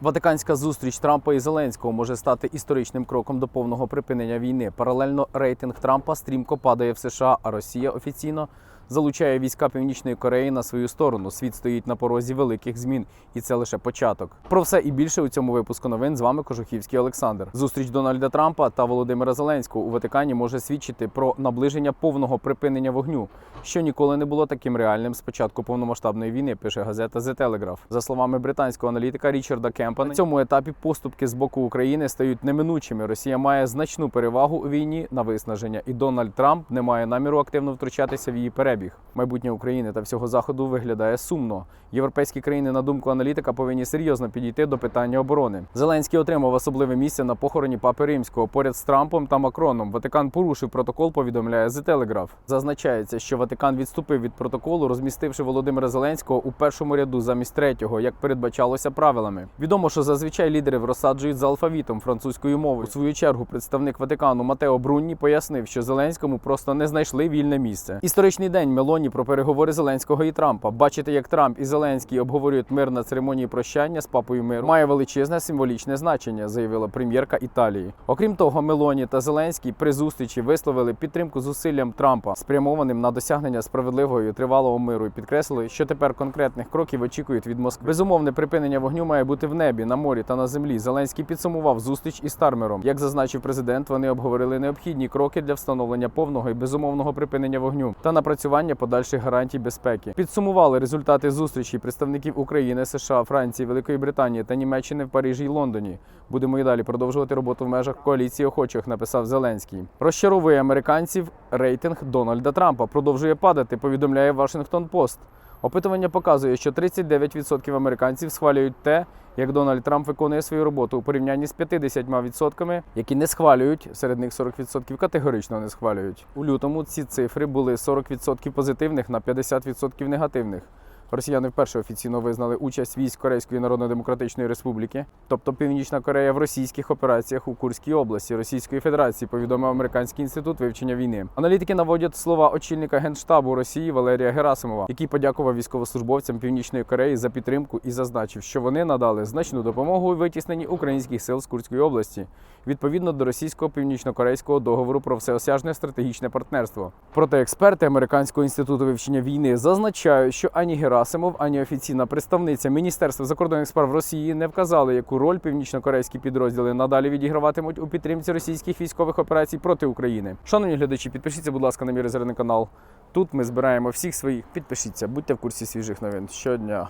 Ватиканська зустріч Трампа і Зеленського може стати історичним кроком до повного припинення війни. Паралельно рейтинг Трампа стрімко падає в США, а Росія офіційно залучає війська Північної Кореї на свою сторону. Світ стоїть на порозі великих змін, і це лише початок. Про все і більше у цьому випуску новин з вами Кожухівський Олександр. Зустріч Дональда Трампа та Володимира Зеленського у Ватикані може свідчити про наближення повного припинення вогню, що ніколи не було таким реальним з початку повномасштабної війни. Пише газета The Telegraph. За словами британського аналітика Річарда Кемпа, на цьому етапі поступки з боку України стають неминучими. Росія має значну перевагу у війні на виснаження, і Дональд Трамп не має наміру активно втручатися в її перебіг перебіг. Майбутнє України та всього заходу виглядає сумно. Європейські країни, на думку аналітика, повинні серйозно підійти до питання оборони. Зеленський отримав особливе місце на похороні папи римського поряд з Трампом та Макроном. Ватикан порушив протокол. Повідомляє The Telegraph. Зазначається, що Ватикан відступив від протоколу, розмістивши Володимира Зеленського у першому ряду замість третього, як передбачалося правилами. Відомо, що зазвичай лідерів розсаджують за алфавітом французькою мовою. У свою чергу представник Ватикану Матео Брунні пояснив, що Зеленському просто не знайшли вільне місце. Історичний день Мелоні про переговори Зеленського і Трампа. Бачити, як Трамп і Зеленський обговорюють мир на церемонії прощання з папою миру, має величезне символічне значення, заявила прем'єрка Італії. Окрім того, Мелоні та Зеленський при зустрічі висловили підтримку зусиллям Трампа, спрямованим на досягнення справедливого і тривалого миру, і підкреслили, що тепер конкретних кроків очікують від Москви. Безумовне припинення вогню має бути в небі, на морі та на землі. Зеленський підсумував зустріч із Стармером. Як зазначив президент, вони обговорили необхідні кроки для встановлення повного і безумовного припинення вогню та напрацювання подальших гарантій безпеки. Підсумували результати зустрічі представників України, США, Франції, Великої Британії та Німеччини в Парижі й Лондоні. Будемо і далі продовжувати роботу в межах коаліції охочих, написав Зеленський. Розчаровує американців рейтинг Дональда Трампа. Продовжує падати. Повідомляє Вашингтон Пост. Опитування показує, що 39% американців схвалюють те, як Дональд Трамп виконує свою роботу у порівнянні з 50%, які не схвалюють. Серед них 40% категорично не схвалюють. У лютому ці цифри були 40% позитивних на 50% негативних. Росіяни вперше офіційно визнали участь військ Корейської Народно-Демократичної Республіки, тобто Північна Корея в російських операціях у Курській області Російської Федерації, повідомив Американський інститут вивчення війни. Аналітики наводять слова очільника генштабу Росії Валерія Герасимова, який подякував військовослужбовцям Північної Кореї за підтримку і зазначив, що вони надали значну допомогу у витісненні українських сил з Курської області відповідно до російського північно-корейського договору про всеосяжне стратегічне партнерство. Проте експерти Американського інституту вивчення війни зазначають, що ані Герасимов, ані офіційна представниця Міністерства закордонних справ Росії не вказали, яку роль північно-корейські підрозділи надалі відіграватимуть у підтримці російських військових операцій проти України. Шановні глядачі, підпишіться, будь ласка, на мій резервний канал. Тут ми збираємо всіх своїх. Підпишіться, будьте в курсі свіжих новин щодня.